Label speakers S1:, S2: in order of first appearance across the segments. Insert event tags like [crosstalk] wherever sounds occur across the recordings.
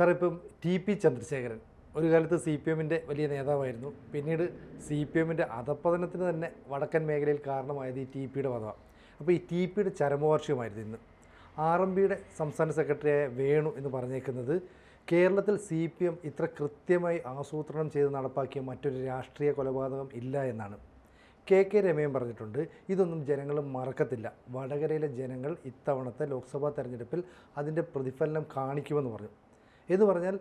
S1: Sir ഇപ്പം T P Chandrasekharan ഒരു കാലത്ത് സി പി എമ്മിന്റെ വലിയ നേതാവായിരുന്നു. പിന്നീട് സി പി എമ്മിന്റെ അധപ്പതനത്തിന് തന്നെ വടക്കൻ മേഖലയിൽ കാരണമായത് ഈ ടി പിയുടെ വധമാണ് അപ്പോൾ ഈ ടി പിയുടെ ചരമവാർഷികമായിരുന്നു ഇന്ന്. ആർ എം പിയുടെ സംസ്ഥാന സെക്രട്ടറിയായ വേണു എന്ന് പറഞ്ഞേക്കുന്നത് കേരളത്തിൽ സി പി എം ഇത്ര കൃത്യമായി ആസൂത്രണം ചെയ്ത് നടപ്പാക്കിയ മറ്റൊരു രാഷ്ട്രീയ കൊലപാതകം ഇല്ല എന്നാണ്. കെ കെ രമയും പറഞ്ഞിട്ടുണ്ട് ഇതൊന്നും ജനങ്ങൾ മറക്കത്തില്ല. വടകരയിലെ ജനങ്ങൾ ഇത്തവണത്തെ ലോക്സഭാ തെരഞ്ഞെടുപ്പിൽ അതിന്റെ പ്രതിഫലനം കാണിക്കുമെന്ന് പറഞ്ഞു. എന്ന് പറഞ്ഞാൽ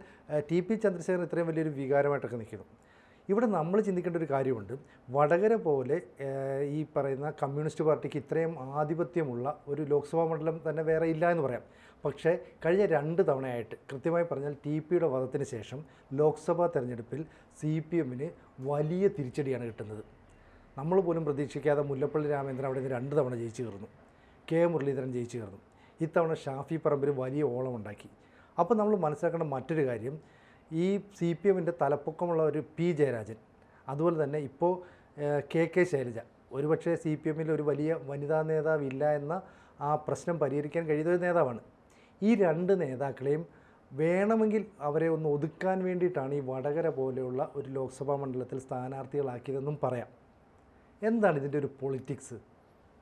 S1: ടി പി ചന്ദ്രശേഖരൻ ഇത്രയും വലിയൊരു വികാരമായിട്ടൊക്കെ നിൽക്കുന്നു. ഇവിടെ നമ്മൾ ചിന്തിക്കേണ്ട ഒരു കാര്യമുണ്ട്. വടകര പോലെ ഈ പറയുന്ന കമ്മ്യൂണിസ്റ്റ് പാർട്ടിക്ക് ഇത്രയും ആധിപത്യമുള്ള ഒരു ലോക്സഭാ മണ്ഡലം തന്നെ വേറെ ഇല്ല എന്ന് പറയാം. പക്ഷേ കഴിഞ്ഞ രണ്ട് തവണയായിട്ട് കൃത്യമായി പറഞ്ഞാൽ ടി പിയുടെ വധത്തിന് ശേഷം ലോക്സഭാ തെരഞ്ഞെടുപ്പിൽ സി പി എമ്മിന് വലിയ തിരിച്ചടിയാണ് കിട്ടുന്നത്. നമ്മൾ പോലും പ്രതീക്ഷിക്കാതെ മുല്ലപ്പള്ളി രാമേന്ദ്രൻ അവിടെ നിന്ന് രണ്ട് തവണ ജയിച്ചു കയറുന്നു. കെ മുരളീധരൻ ജയിച്ചു കയറുന്നു. ഇത്തവണ ഷാഫി പറമ്പിൽ വലിയ ഓളം ഉണ്ടാക്കി അപ്പോൾ നമ്മൾ മനസ്സിലാക്കേണ്ട മറ്റൊരു കാര്യം ഈ സി പി എമ്മിന്റെ തലപ്പൊക്കമുള്ള ഒരു പി ജയരാജൻ അതുപോലെ തന്നെ ഇപ്പോൾ കെ കെ ശൈലജ ഒരുപക്ഷെ സി പി എമ്മിൽ ഒരു വലിയ വനിതാ നേതാവില്ല എന്ന ആ പ്രശ്നം പരിഹരിക്കാൻ കഴിയുന്ന ഒരു നേതാവാണ്. ഈ രണ്ട് നേതാക്കളെയും വേണമെങ്കിൽ അവരെ ഒന്ന് ഒതുക്കാൻ വേണ്ടിയിട്ടാണ് ഈ വടകര പോലെയുള്ള ഒരു ലോക്സഭാ മണ്ഡലത്തിൽ സ്ഥാനാർത്ഥികളാക്കിയതെന്നും പറയാം. എന്താണ് ഇതിന്റെ ഒരു പൊളിറ്റിക്സ്?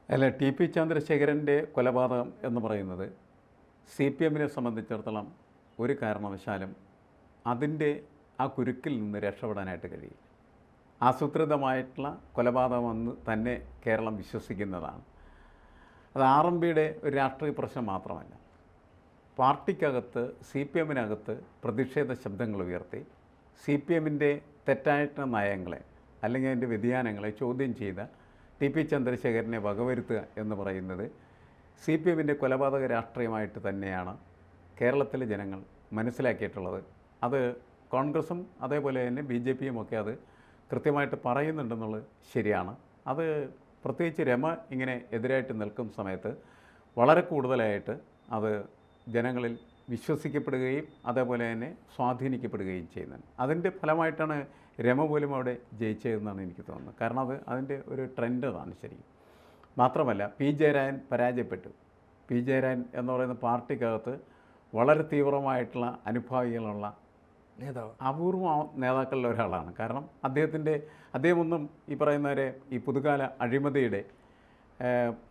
S2: അല്ല ടി പി ചന്ദ്രശേഖരന്റെ കൊലപാതകം എന്ന് പറയുന്നത് സി പി എമ്മിനെ സംബന്ധിച്ചിടത്തോളം ഒരു കാരണവശാലും അതിന്റെ ആ കുരുക്കിൽ നിന്ന് രക്ഷപ്പെടാനായിട്ട് കഴിയില്ല. ആസൂത്രിതമായിട്ടുള്ള കൊലപാതകമെന്ന് തന്നെ കേരളം വിശ്വസിക്കുന്നതാണ്. അത് ആർ എം പിയുടെ ഒരു രാഷ്ട്രീയ പ്രശ്നം മാത്രമല്ല. പാർട്ടിക്കകത്ത് സി പി എമ്മിനകത്ത് പ്രതിഷേധ ശബ്ദങ്ങൾ ഉയർത്തി സി പി എമ്മിന്റെ തെറ്റായിട്ടുള്ള നയങ്ങളെ അല്ലെങ്കിൽ അതിന്റെ വ്യതിയാനങ്ങളെ ചോദ്യം ചെയ്ത ടി പി ചന്ദ്രശേഖരനെ വകവരുത്തുക എന്ന് പറയുന്നത് സി പി എമ്മിന്റെ കൊലപാതക രാഷ്ട്രീയമായിട്ട് തന്നെയാണ് കേരളത്തിലെ ജനങ്ങൾ മനസ്സിലാക്കിയിട്ടുള്ളത്. അത് കോൺഗ്രസും അതേപോലെ തന്നെ ബി ജെ പിയും ഒക്കെ അത് കൃത്യമായിട്ട് പറയുന്നുണ്ടെന്നുള്ളത് ശരിയാണ്. അത് പ്രത്യേകിച്ച് രമ ഇങ്ങനെ എതിരായിട്ട് നിൽക്കുന്ന സമയത്ത് വളരെ കൂടുതലായിട്ട് അത് ജനങ്ങളിൽ വിശ്വസിക്കപ്പെടുകയും അതേപോലെ തന്നെ സ്വാധീനിക്കപ്പെടുകയും ചെയ്യുന്നുണ്ട്. അതിന്റെ ഫലമായിട്ടാണ് രമ പോലും അവിടെ ജയിച്ചതെന്നാണ് എനിക്ക് തോന്നുന്നത്. കാരണം അത് അതിന്റെ ഒരു ട്രെൻഡ് അതാണ് ശരി മാത്രമല്ല പി ജയരാജൻ പരാജയപ്പെട്ടു. പി ജയരാജൻ എന്ന് പറയുന്ന പാർട്ടിക്കകത്ത് വളരെ തീവ്രമായിട്ടുള്ള അനുഭാവികളുള്ള
S1: നേതാവ്.
S2: അപൂർവ നേതാക്കളിൽ ഒരാളാണ്. കാരണം അദ്ദേഹത്തിന്റെ അദ്ദേഹമൊന്നും ഈ പറയുന്നവരെ ഈ പുതുകാല അഴിമതിയുടെ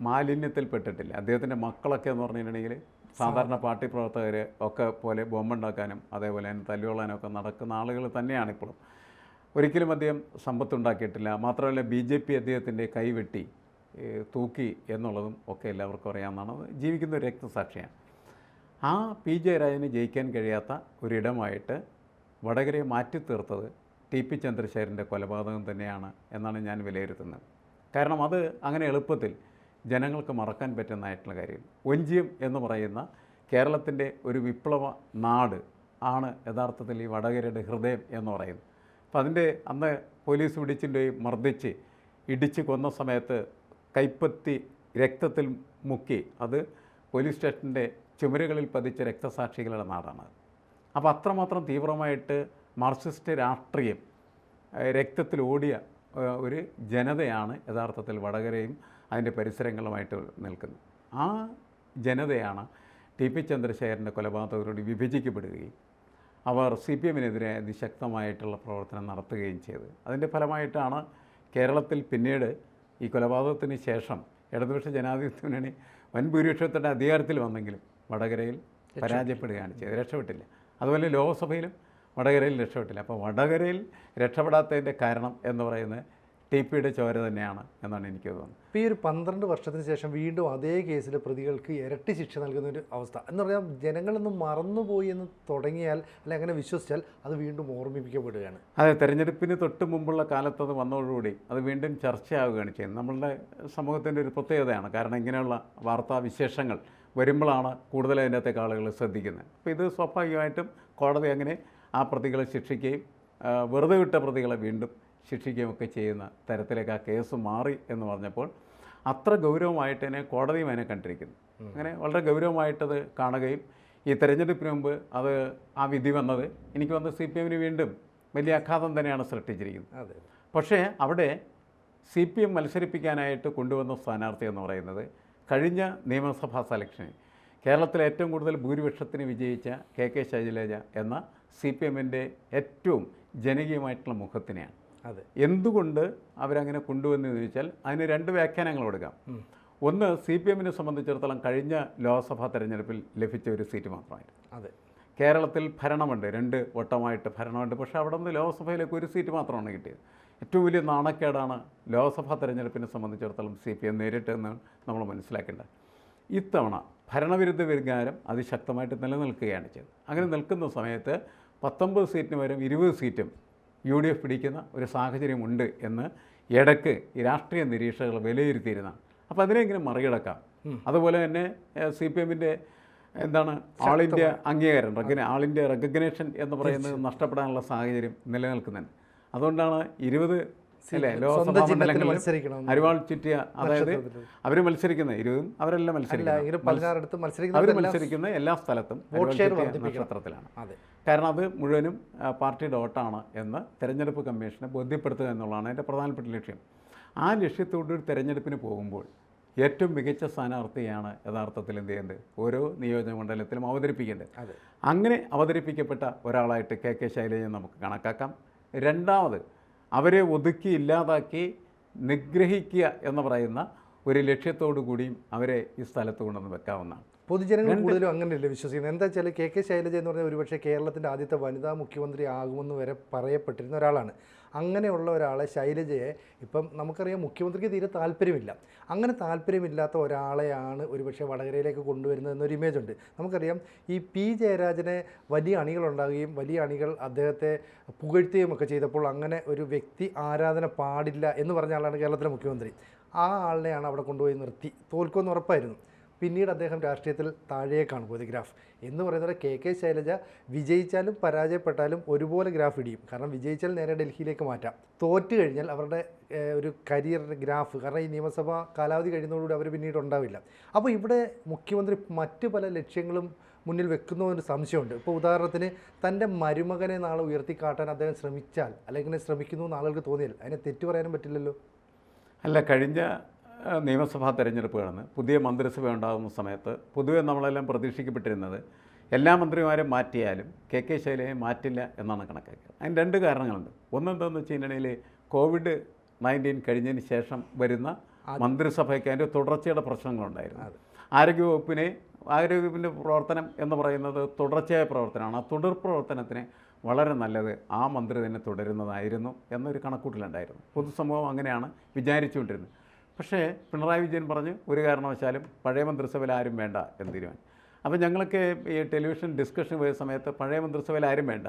S2: മാലിന്യത്തിൽ പെട്ടിട്ടില്ല അദ്ദേഹത്തിന്റെ മക്കളൊക്കെ എന്ന് പറഞ്ഞിട്ടുണ്ടെങ്കിൽ സാധാരണ പാർട്ടി പ്രവർത്തകർ ഒക്കെ പോലെ ബോംബുണ്ടാക്കാനും അതേപോലെ തന്നെ തല്ലുകൊള്ളാനും ഒക്കെ നടക്കുന്ന ആളുകൾ തന്നെയാണ് ഇപ്പോഴും. ഒരിക്കലും അദ്ദേഹം സമ്പത്തുണ്ടാക്കിയിട്ടില്ല. മാത്രമല്ല ബി ജെ പി അദ്ദേഹത്തിന്റെ കൈവെട്ടി തൂക്കി എന്നുള്ളതും ഒക്കെ എല്ലാവർക്കും അറിയാവുന്നതാണ്. ജീവിക്കുന്ന ഒരു രക്തസാക്ഷിയാണ്. ആ പി ജയരാജന് ജയിക്കാൻ കഴിയാത്ത ഒരിടമായിട്ട് വടകരയെ മാറ്റി തീർത്തത് ടി പി ചന്ദ്രശേഖരന്റെ കൊലപാതകം തന്നെയാണ് എന്നാണ് ഞാൻ വിലയിരുത്തുന്നത്. കാരണം അത് അങ്ങനെ എളുപ്പത്തിൽ ജനങ്ങൾക്ക് മറക്കാൻ പറ്റുന്നതായിട്ടുള്ള കാര്യം. ഒഞ്ചിയം എന്ന് പറയുന്ന കേരളത്തിന്റെ ഒരു വിപ്ലവ നാട് ആണ് യഥാർത്ഥത്തിൽ ഈ വടകരയുടെ ഹൃദയം എന്ന് പറയുന്നത്. അപ്പോൾ അതിന്റെ അന്ന് പോലീസ് പിടിച്ചിന്റെ മർദ്ദിച്ച് ഇടിച്ച് കൊന്ന സമയത്ത് കൈപ്പത്തി രക്തത്തിൽ മുക്കി അത് പോലീസ് സ്റ്റേഷന്റെ ചുമരുകളിൽ പതിച്ച രക്തസാക്ഷികളുടെ നാടാണ് അപ്പോൾ അത്രമാത്രം തീവ്രമായിട്ട് മാർക്സിസ്റ്റ് രാഷ്ട്രീയം രക്തത്തിലോടിയ ഒരു ജനതയാണ് യഥാർത്ഥത്തിൽ വടകരയും അതിന്റെ പരിസരങ്ങളുമായിട്ട് നിൽക്കുന്നത്. ആ ജനതയാണ് ടി പി ചന്ദ്രശേഖരന്റെ കൊലപാതകരോട് വിഭജിക്കപ്പെടുകയും അവർ സി പി എമ്മിനെതിരെ അതിശക്തമായിട്ടുള്ള പ്രവർത്തനം നടത്തുകയും ചെയ്തത്. അതിന്റെ ഫലമായിട്ടാണ് കേരളത്തിൽ പിന്നീട് ഈ കൊലപാതകത്തിന് ശേഷം ഇടതുപക്ഷ ജനാധിപത്യ മുന്നണി വൻ ഭൂരിപക്ഷത്തിന്റെ അധികാരത്തിൽ വന്നെങ്കിലും വടകരയിൽ പരാജയപ്പെടുകയാണ് ചെയ്തത്. രക്ഷപ്പെട്ടില്ല. അതുപോലെ ലോക്സഭയിലും വടകരയിൽ രക്ഷപ്പെട്ടില്ല. അപ്പോൾ വടകരയിൽ രക്ഷപ്പെടാത്തതിന്റെ കാരണം എന്ന് പറയുന്നത് ടി പിയുടെ ചോര തന്നെയാണ് എന്നാണ് എനിക്ക് തോന്നുന്നത്.
S1: ഇപ്പോൾ ഈ ഒരു പന്ത്രണ്ട് വർഷത്തിന് ശേഷം വീണ്ടും അതേ കേസിലെ പ്രതികൾക്ക് ഇരട്ടി ശിക്ഷ നൽകുന്ന ഒരു അവസ്ഥ. എന്ന് പറഞ്ഞാൽ ജനങ്ങളൊന്നും മറന്നുപോയി എന്ന് തുടങ്ങിയാൽ അല്ലെങ്കിൽ അങ്ങനെ വിശ്വസിച്ചാൽ അത് വീണ്ടും ഓർമ്മിപ്പിക്കപ്പെടുകയാണ്.
S2: അതെ തെരഞ്ഞെടുപ്പിന് തൊട്ട് മുമ്പുള്ള കാലത്ത് അത് വന്നതോടുകൂടി അത് വീണ്ടും ചർച്ചയാവുകയാണ് ചെയ്യുന്നത്. നമ്മളുടെ സമൂഹത്തിന്റെ ഒരു പ്രത്യേകതയാണ്. കാരണം ഇങ്ങനെയുള്ള വാർത്താ വിശേഷങ്ങൾ വരുമ്പോഴാണ് കൂടുതൽ അതിനകത്തേക്ക് ആളുകൾ ശ്രദ്ധിക്കുന്നത്. അപ്പോൾ ഇത് സ്വാഭാവികമായിട്ടും കോടതി അങ്ങനെ ആ പ്രതികളെ ശിക്ഷിക്കുകയും വെറുതെ വിട്ട പ്രതികളെ വീണ്ടും ശിക്ഷിക്കുകയും ഒക്കെ ചെയ്യുന്ന തരത്തിലേക്ക് ആ കേസ് മാറി എന്ന് പറഞ്ഞപ്പോൾ അത്ര ഗൗരവമായിട്ട് തന്നെ കോടതിയും അതിനെ കണ്ടിരിക്കുന്നു. അങ്ങനെ വളരെ ഗൗരവമായിട്ടത് കാണുകയും ഈ തെരഞ്ഞെടുപ്പിന് മുമ്പ് അത് ആ വിധി വന്നത് എനിക്ക് വന്ന് സി പി എമ്മിന് വീണ്ടും വലിയ ആഘാതം തന്നെയാണ് സൃഷ്ടിച്ചിരിക്കുന്നത്.
S1: അതെ.
S2: പക്ഷേ അവിടെ സി പി എം മത്സരിപ്പിക്കാനായിട്ട് കൊണ്ടുവന്ന സ്ഥാനാർത്ഥി എന്ന് പറയുന്നത് കഴിഞ്ഞ നിയമസഭാ സെലക്ഷനിൽ കേരളത്തിൽ ഏറ്റവും കൂടുതൽ ഭൂരിപക്ഷത്തിന് വിജയിച്ച കെ കെ ശൈലജ എന്ന സി പി എമ്മിന്റെ ഏറ്റവും ജനകീയമായിട്ടുള്ള മുഖത്തിനെയാണ്.
S1: അതെ.
S2: എന്തുകൊണ്ട് അവരങ്ങനെ കൊണ്ടുവന്നു ചോദിച്ചാൽ അതിന് രണ്ട് വ്യാഖ്യാനങ്ങൾ കൊടുക്കാം ഒന്ന് സി പി എമ്മിനെ സംബന്ധിച്ചിടത്തോളം കഴിഞ്ഞ ലോക്സഭാ തെരഞ്ഞെടുപ്പിൽ ലഭിച്ച ഒരു സീറ്റ് മാത്രമായിരുന്നു.
S1: അതെ.
S2: കേരളത്തിൽ ഭരണമുണ്ട് രണ്ട് വട്ടമായിട്ട് ഭരണമുണ്ട്. പക്ഷേ അവിടെ നിന്ന് ലോക്സഭയിലേക്ക് ഒരു സീറ്റ് മാത്രമാണ് കിട്ടിയത്. ഏറ്റവും വലിയ നാണക്കേടാണ് ലോക്സഭാ തെരഞ്ഞെടുപ്പിനെ സംബന്ധിച്ചിടത്തോളം സി പി എം നേരിട്ടെന്ന് നമ്മൾ മനസ്സിലാക്കേണ്ടത് ഇത്തവണ ഭരണവിരുദ്ധ വികാരം അതിശക്തമായിട്ട് നിലനിൽക്കുകയാണ് ചെയ്തത്. അങ്ങനെ നിൽക്കുന്ന സമയത്ത് പത്തൊമ്പത് സീറ്റിന് വരും ഇരുപത് സീറ്റും യു ഡി എഫ് പിടിക്കുന്ന ഒരു സാഹചര്യമുണ്ട് എന്ന് ഇടയ്ക്ക് ഈ രാഷ്ട്രീയ നിരീക്ഷകർ വിലയിരുത്തിയിരുന്നതാണ് അപ്പോൾ അതിനെങ്ങനെ മറികടക്കാം. അതുപോലെ തന്നെ സി പി എമ്മിന്റെ എന്താണ് ആൾ ഇന്ത്യ അംഗീകാരം റെക്കഗ്ന ആൾ ഇന്ത്യ റെക്കഗ്നേഷൻ എന്ന് പറയുന്നത് നഷ്ടപ്പെടാനുള്ള സാഹചര്യം നിലനിൽക്കുന്നുണ്ട്. അതുകൊണ്ടാണ് ഇരുപത് അല്ലേ ലോക്സഭാ അരിവാൾ ചുറ്റിയ അതായത് അവർ മത്സരിക്കുന്ന ഇരുപതും അവരെല്ലാം മത്സരിക്കുന്നത്. അവർ
S1: മത്സരിക്കുന്ന
S2: എല്ലാ സ്ഥലത്തും നക്ഷത്രത്തിലാണ്. കാരണം അത് മുഴുവനും പാർട്ടി പാർട്ടിയുടെ വോട്ടാണ് എന്ന് തെരഞ്ഞെടുപ്പ് കമ്മീഷനെ ബോധ്യപ്പെടുത്തുക എന്നുള്ളതാണ് എന്റെ പ്രധാനപ്പെട്ട ലക്ഷ്യം. ആ ലക്ഷ്യത്തോട് ഒരു തെരഞ്ഞെടുപ്പിന് പോകുമ്പോൾ ഏറ്റവും മികച്ച സ്ഥാനാർത്ഥിയാണ് യഥാർത്ഥത്തിൽ എന്ത് ചെയ്യേണ്ടത്? ഓരോ നിയോജക മണ്ഡലത്തിലും അവതരിപ്പിക്കേണ്ടത്. അങ്ങനെ അവതരിപ്പിക്കപ്പെട്ട ഒരാളായിട്ട് കെ കെ ശൈലജയെ നമുക്ക് കണക്കാക്കാം. രണ്ടാമത് അവരെ ഒതുക്കി ഇല്ലാതാക്കി നിഗ്രഹിക്കുക എന്ന് പറയുന്ന ഒരു ലക്ഷ്യത്തോടു കൂടിയും അവരെ ഈ സ്ഥലത്ത് കൊണ്ടുവന്ന് വെക്കാവുന്നതാണ്.
S1: പൊതുജനങ്ങൾ കൂടുതലും അങ്ങനെയല്ലേ വിശ്വസിക്കുന്നത്? എന്താ വെച്ചാൽ കെ കെ ശൈലജ എന്ന് പറഞ്ഞാൽ ഒരുപക്ഷെ കേരളത്തിന്റെ ആദ്യത്തെ വനിതാ മുഖ്യമന്ത്രി ആകുമെന്ന് വരെ പറയപ്പെട്ടിരുന്ന ഒരാളാണ്. അങ്ങനെയുള്ള ഒരാളെ ശൈലജയെ ഇപ്പം നമുക്കറിയാം മുഖ്യമന്ത്രിക്ക് തീരെ താല്പര്യമില്ല. അങ്ങനെ താല്പര്യമില്ലാത്ത ഒരാളെയാണ് ഒരുപക്ഷെ വടകരയിലേക്ക് കൊണ്ടുവരുന്നത് എന്നൊരു ഇമേജ് ഉണ്ട്. നമുക്കറിയാം ഈ പി ജയരാജനെ വലിയ അണികളുണ്ടാകുകയും വലിയ അണികൾ അദ്ദേഹത്തെ പുകഴ്ത്തുകയും ഒക്കെ ചെയ്തപ്പോൾ അങ്ങനെ ഒരു വ്യക്തി ആരാധന പാടില്ല എന്ന് പറഞ്ഞ ആളാണ് കേരളത്തിലെ മുഖ്യമന്ത്രി. ആ ആളിനെയാണ് അവിടെ കൊണ്ടുപോയി നിർത്തി. തോൽക്കുമെന്ന് ഉറപ്പായിരുന്നു. പിന്നീട് അദ്ദേഹം രാഷ്ട്രീയത്തിൽ താഴേക്കാണ് പോയത് ഗ്രാഫ്. എന്ന് പറയുന്നത് കെ കെ ശൈലജ വിജയിച്ചാലും പരാജയപ്പെട്ടാലും ഒരുപോലെ ഗ്രാഫ് ഇടിയും. കാരണം വിജയിച്ചാൽ നേരെ ഡൽഹിയിലേക്ക് മാറ്റാം. തോറ്റു കഴിഞ്ഞാൽ അവരുടെ ഒരു കരിയറിന്റെ ഗ്രാഫ്. കാരണം ഈ നിയമസഭാ കാലാവധി കഴിയുന്നതോടുകൂടി അവർ പിന്നീട് ഉണ്ടാവില്ല. അപ്പോൾ ഇവിടെ മുഖ്യമന്ത്രി മറ്റു പല ലക്ഷ്യങ്ങളും മുന്നിൽ വെക്കുന്ന ഒരു സംശയമുണ്ട്. ഇപ്പോൾ ഉദാഹരണത്തിന് തന്റെ മരുമകനെ നാളെ ഉയർത്തിക്കാട്ടാൻ അദ്ദേഹം ശ്രമിച്ചാൽ അല്ലെങ്കിൽ ശ്രമിക്കുന്നു എന്ന് ആളുകൾക്ക് തോന്നിയാൽ അതിനെ തെറ്റു പറയാനും പറ്റില്ലല്ലോ?
S2: അല്ല കഴിഞ്ഞ നിയമസഭാ തെരഞ്ഞെടുപ്പുകളാണ്. പുതിയ മന്ത്രിസഭ ഉണ്ടാകുന്ന സമയത്ത് പൊതുവെ നമ്മളെല്ലാം പ്രതീക്ഷിക്കപ്പെട്ടിരുന്നത് എല്ലാ മന്ത്രിമാരും മാറ്റിയാലും കെ കെ ശൈലയെ മാറ്റില്ല എന്നാണ് കണക്കാക്കുക അതിന് രണ്ട് കാരണങ്ങളുണ്ട്. ഒന്നെന്താണെന്ന് വെച്ച് കഴിഞ്ഞിട്ടുണ്ടെങ്കിൽ കോവിഡ് നയന്റീൻ കഴിഞ്ഞതിന് ശേഷം വരുന്ന മന്ത്രിസഭയ്ക്ക് അതിന്റെ തുടർച്ചയുടെ പ്രശ്നങ്ങളുണ്ടായിരുന്നു. ആരോഗ്യവകുപ്പിനെ ആരോഗ്യവകുപ്പിന്റെ പ്രവർത്തനം എന്ന് പറയുന്നത് തുടർച്ചയായ പ്രവർത്തനമാണ്. ആ തുടർ പ്രവർത്തനത്തിന് വളരെ നല്ലത് ആ മന്ത്രി തന്നെ തുടരുന്നതായിരുന്നു എന്നൊരു കണക്കൂട്ടിലുണ്ടായിരുന്നു. പൊതുസമൂഹം അങ്ങനെയാണ് വിചാരിച്ചുകൊണ്ടിരുന്നത്. പക്ഷേ പിണറായി വിജയൻ പറഞ്ഞ് ഒരു കാരണവശാലും പഴയ മന്ത്രിസഭയിൽ ആരും വേണ്ട എന്ന് തീരുമാനം അപ്പോൾ ഞങ്ങൾക്ക് ഈ ടെലിവിഷൻ ഡിസ്കഷൻ പോയ സമയത്ത് പഴയ മന്ത്രിസഭയിൽ ആരും വേണ്ട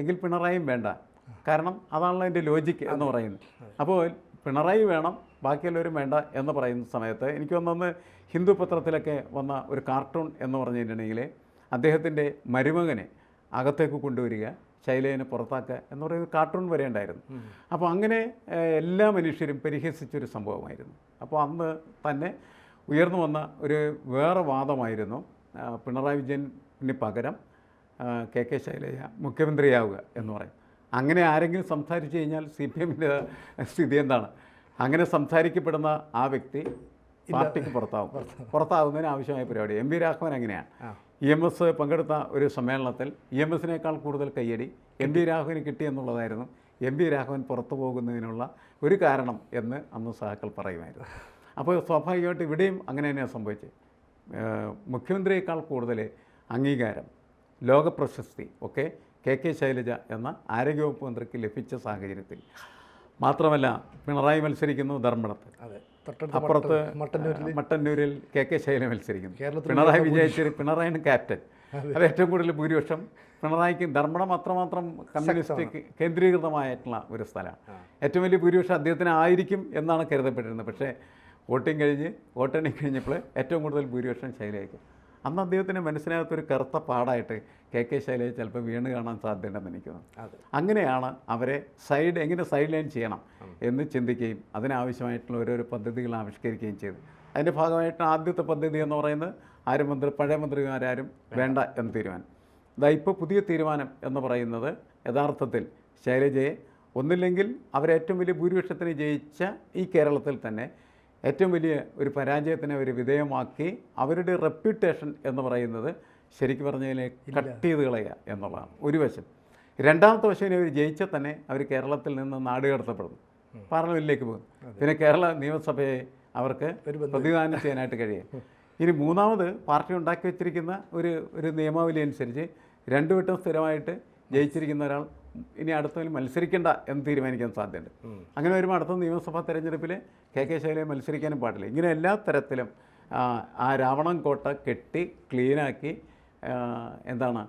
S2: എങ്കിൽ പിണറായിയും വേണ്ട. കാരണം അതാണല്ലോ അതിന്റെ ലോജിക്ക് എന്ന് പറയുന്നത്. അപ്പോൾ പിണറായി വേണം ബാക്കിയുള്ളവരും വേണ്ട എന്ന് പറയുന്ന സമയത്ത് എനിക്ക് വന്നൊന്ന് ഹിന്ദു പത്രത്തിലൊക്കെ വന്ന ഒരു കാർട്ടൂൺ എന്ന് പറഞ്ഞിട്ടുണ്ടെങ്കിൽ അദ്ദേഹത്തിന്റെ മരുമകനെ അകത്തേക്ക് കൊണ്ടുവരിക ശൈലജനെ പുറത്താക്കുക എന്ന് പറയുന്നത് കാർട്ടൂൺ വരെ ഉണ്ടായിരുന്നു. അപ്പോൾ അങ്ങനെ എല്ലാ മനുഷ്യരും പരിഹസിച്ചൊരു സംഭവമായിരുന്നു. അപ്പോൾ അന്ന് തന്നെ ഉയർന്നു വന്ന ഒരു വേറെ വാദമായിരുന്നു പിണറായി വിജയന് പകരം കെ കെ ശൈലജ മുഖ്യമന്ത്രിയാവുക എന്ന് പറയും. അങ്ങനെ ആരെങ്കിലും സംസാരിച്ചു കഴിഞ്ഞാൽ സി പി എമ്മിന്റെ സ്ഥിതി എന്താണ്? അങ്ങനെ സംസാരിക്കപ്പെടുന്ന ആ വ്യക്തി പാർട്ടിക്ക് പുറത്താവും. പുറത്താവുന്നതിന് ആവശ്യമായ പരിപാടി. എം വി രാഘവൻ അങ്ങനെയാണ് ഇ എം എസ് പങ്കെടുത്ത ഒരു സമ്മേളനത്തിൽ ഇ എം എസിനേക്കാൾ കൂടുതൽ കയ്യടി എം വി രാഘവന് കിട്ടിയെന്നുള്ളതായിരുന്നു എം വി രാഘവൻ പുറത്തു പോകുന്നതിനുള്ള ഒരു കാരണം എന്ന് അന്ന് സഹാക്കൾ പറയുമായിരുന്നു. അപ്പോൾ സ്വാഭാവികമായിട്ട് ഇവിടെയും അങ്ങനെ തന്നെയാണ് സംഭവിച്ചത് മുഖ്യമന്ത്രിയേക്കാൾ കൂടുതൽ അംഗീകാരം ലോകപ്രശസ്തി ഒക്കെ കെ കെ ശൈലജ എന്ന ആരോഗ്യവകുപ്പ് മന്ത്രിക്ക് ലഭിച്ച സാഹചര്യത്തിൽ. മാത്രമല്ല പിണറായി മത്സരിക്കുന്നു ധർമ്മടത്ത്.
S1: അതെ.
S2: അപ്പുറത്ത്
S1: മട്ടന്നൂരിൽ
S2: മട്ടന്നൂരിൽ കെ കെ ശൈല മത്സരിക്കുന്നു.
S1: കേരളത്തിൽ
S2: പിണറായി വിജയിച്ചൊരു പിണറായിയാണ് ക്യാപ്റ്റൻ. അത്. ഏറ്റവും കൂടുതൽ ഭൂരിപക്ഷം പിണറായിക്ക് ധർമ്മടം അത്രമാത്രം കമ്മ്യൂണിസ്റ്റ് കേന്ദ്രീകൃതമായിട്ടുള്ള ഒരു സ്ഥലമാണ്. ഏറ്റവും വലിയ ഭൂരിപക്ഷം അദ്ദേഹത്തിന് ആയിരിക്കും എന്നാണ് കരുതപ്പെട്ടിരുന്നത്. പക്ഷേ വോട്ടിംഗ് കഴിഞ്ഞ് വോട്ടെണ്ണി കഴിഞ്ഞപ്പോൾ ഏറ്റവും കൂടുതൽ ഭൂരിപക്ഷം ശൈലജയ്ക്ക് അന്ന് അദ്ദേഹത്തിന് മനസ്സിനകത്തൊരു കറുത്ത പാടായിട്ട് കെ കെ ശൈലജ ചിലപ്പോൾ വീണ് കാണാൻ സാധ്യതയുണ്ടെന്ന് എനിക്ക് തോന്നുന്നു. അങ്ങനെയാണ് അവരെ സൈഡ് എങ്ങനെ സൈഡ് ലൈൻ ചെയ്യണം എന്ന് ചിന്തിക്കുകയും അതിനാവശ്യമായിട്ടുള്ള ഓരോരോ പദ്ധതികൾ ആവിഷ്കരിക്കുകയും ചെയ്തു. അതിന്റെ ഭാഗമായിട്ട് ആദ്യത്തെ പദ്ധതി എന്ന് പറയുന്നത് ആരും മന്ത്രി പഴയ മന്ത്രിമാരാരും വേണ്ട. എന്ന് തീരുമാനം. ഇതാ ഇപ്പോൾ പുതിയ തീരുമാനം എന്ന് പറയുന്നത് യഥാർത്ഥത്തിൽ ശൈലജയെ ഒന്നില്ലെങ്കിൽ അവരേറ്റവും വലിയ ഭൂരിപക്ഷത്തിന് ജയിച്ച ഈ കേരളത്തിൽ തന്നെ ഏറ്റവും വലിയ ഒരു പരാജയത്തിന് അവർ വിധേയമാക്കി അവരുടെ റെപ്യൂട്ടേഷൻ എന്ന് പറയുന്നത് ശരിക്കും പറഞ്ഞാൽ കട്ട് ചെയ്ത് കളയുക എന്നുള്ളതാണ്. ഒരു വശം. രണ്ടാമത്തെ വശം ഇനി അവർ ജയിച്ചാൽ തന്നെ അവർ കേരളത്തിൽ നിന്ന് നാട് കടത്തപ്പെടുന്നു. പാർലമെന്റിലേക്ക് പോകും പിന്നെ കേരള നിയമസഭയെ അവർക്ക് പ്രതിദാനം ചെയ്യാനായിട്ട് കഴിയും. [laughs] ഇനി മൂന്നാമത് പാർട്ടി ഉണ്ടാക്കി വെച്ചിരിക്കുന്ന ഒരു ഒരു നിയമാവലി അനുസരിച്ച് രണ്ടു വട്ടം സ്ഥിരമായിട്ട് ജയിച്ചിരിക്കുന്ന ഒരാൾ ഇനി അടുത്തതിൽ മത്സരിക്കേണ്ട എന്ന് തീരുമാനിക്കാൻ സാധ്യതയുണ്ട്. അങ്ങനെ വരുമ്പോൾ അടുത്ത നിയമസഭാ തെരഞ്ഞെടുപ്പിൽ കെ കെ ശൈലയെ മത്സരിക്കാനും പാടില്ല. ഇങ്ങനെ എല്ലാ തരത്തിലും ആ, രാവണം രാവണൻ കോട്ട കെട്ടി ക്ലീനാക്കി എന്താണ്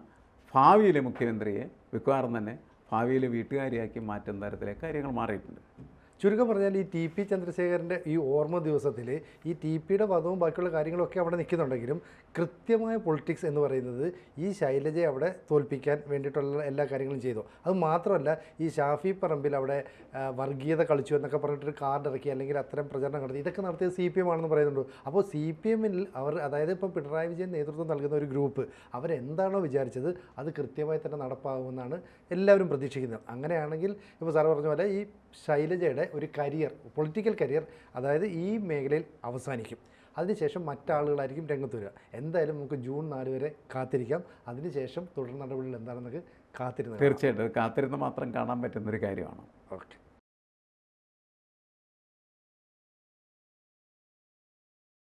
S2: ഭാവിയിലെ മുഖ്യമന്ത്രിയെ മിക്കവാറും തന്നെ ഭാവിയിലെ വീട്ടുകാരിയാക്കി മാറ്റുന്ന തരത്തിലെ കാര്യങ്ങൾ മാറിയിട്ടുണ്ട്.
S1: ചുരുക്കം പറഞ്ഞാൽ ഈ ടി പി ചന്ദ്രശേഖരന്റെ ഈ ഓർമ്മ ദിവസത്തിൽ ഈ ടി പിയുടെ പദവും ബാക്കിയുള്ള കാര്യങ്ങളൊക്കെ അവിടെ നിൽക്കുന്നുണ്ടെങ്കിലും കൃത്യമായ പൊളിറ്റിക്സ് എന്ന് പറയുന്നത് ഈ ശൈലജയെ അവിടെ തോൽപ്പിക്കാൻ വേണ്ടിയിട്ടുള്ള എല്ലാ കാര്യങ്ങളും ചെയ്തു. അത് മാത്രമല്ല ഈ ഷാഫി പറമ്പിൽ അവിടെ വർഗീയത കളിച്ചു എന്നൊക്കെ പറഞ്ഞിട്ടൊരു കാർഡ് ഇറക്കി അല്ലെങ്കിൽ അത്തരം പ്രചരണം നടത്തി. ഇതൊക്കെ നടത്തിയത് സി പി എം ആണെന്ന് പറയുന്നുണ്ട്. അപ്പോൾ സി പി എമ്മിൽ അവർ അതായത് ഇപ്പോൾ പിണറായി വിജയൻ നേതൃത്വം നൽകുന്ന ഒരു ഗ്രൂപ്പ് അവരെന്താണോ വിചാരിച്ചത് അത് കൃത്യമായി തന്നെ നടപ്പാകുമെന്നാണ് എല്ലാവരും പ്രതീക്ഷിക്കുന്നത്. അങ്ങനെയാണെങ്കിൽ ഇപ്പോൾ സാറ് പറഞ്ഞ പോലെ ഈ ശൈലജയുടെ ഒരു കരിയർ പൊളിറ്റിക്കൽ കരിയർ അതായത് ഈ മേഖലയിൽ അവസാനിക്കും. അതിനുശേഷം മറ്റാളുകളായിരിക്കും രംഗത്ത് വരിക. എന്തായാലും നമുക്ക് ജൂൺ നാല് വരെ കാത്തിരിക്കാം. അതിനുശേഷം തുടർ നടപടികൾ എന്താണെന്നൊക്കെ കാത്തിരുന്നത്
S2: തീർച്ചയായിട്ടും. കാത്തിരുന്ന് മാത്രം കാണാൻ പറ്റുന്നൊരു കാര്യമാണ്.
S1: ഓക്കെ.